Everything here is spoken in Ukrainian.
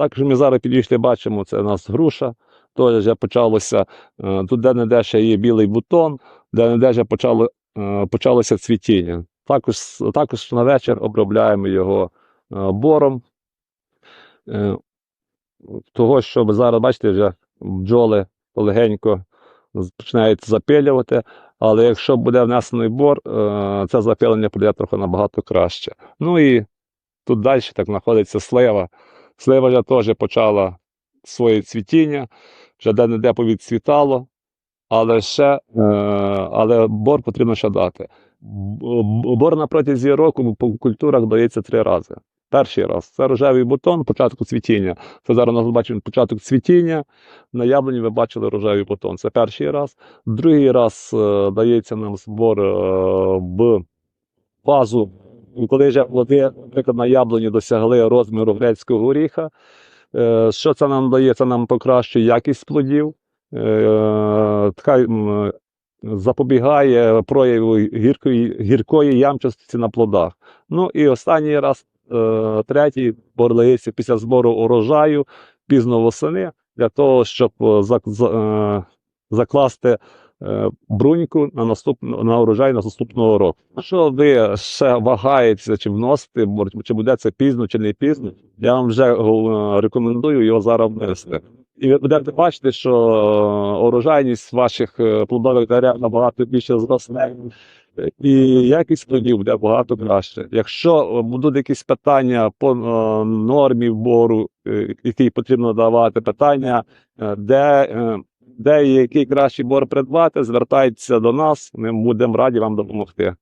Також ми зараз підійшли, бачимо, це у нас груша. Теж вже почалося, е, тут де-не-де ще є білий бутон, де-не-де вже почало, е, почалося цвітіння. Також, також на вечір обробляємо його е, бором. Того, щоб зараз, бачите, вже бджоли полегенько починають запилювати, але якщо буде внесений бор, це запилення буде трохи набагато краще. Ну і тут далі так знаходиться слива. Слива вже теж почала своє цвітіння, вже де-не-де повідцвітало, але ще е, але бор потрібно ще дати. Бор на протязі року по культурах дається три рази. Перший раз це рожевий бутон, початку цвітіння. Це зараз у бачимо початок цвітіння. На яблуні ви бачили рожевий бутон. Це перший раз. Другий раз е, дається нам збор е, в фазу, коли вже плоди, наприклад, на яблуні досягли розміру грецького горіха. Е, Що це нам дає? Це нам покращує якість плодів, е, така, запобігає прояву гіркої, гіркої ямчасті на плодах. Ну і останній раз, е, третій, бордається після збору урожаю пізно восени, для того, щоб зак- за- закласти бруньку на наступну на урожай на наступного року. Якщо ви ще вагаєтеся, чи вносити, чи буде це пізно, чи не пізно, я вам вже е, рекомендую його зараз внести. І ви будете бачити, що е, урожайність ваших е, плодових дерев набагато більше зросте, і якість плодів буде багато краще. Якщо е, будуть якісь питання по е, нормі вбору, е, який потрібно давати, питання, е, де, е, де і який кращий бор придбати, звертайтеся до нас, ми будемо раді вам допомогти.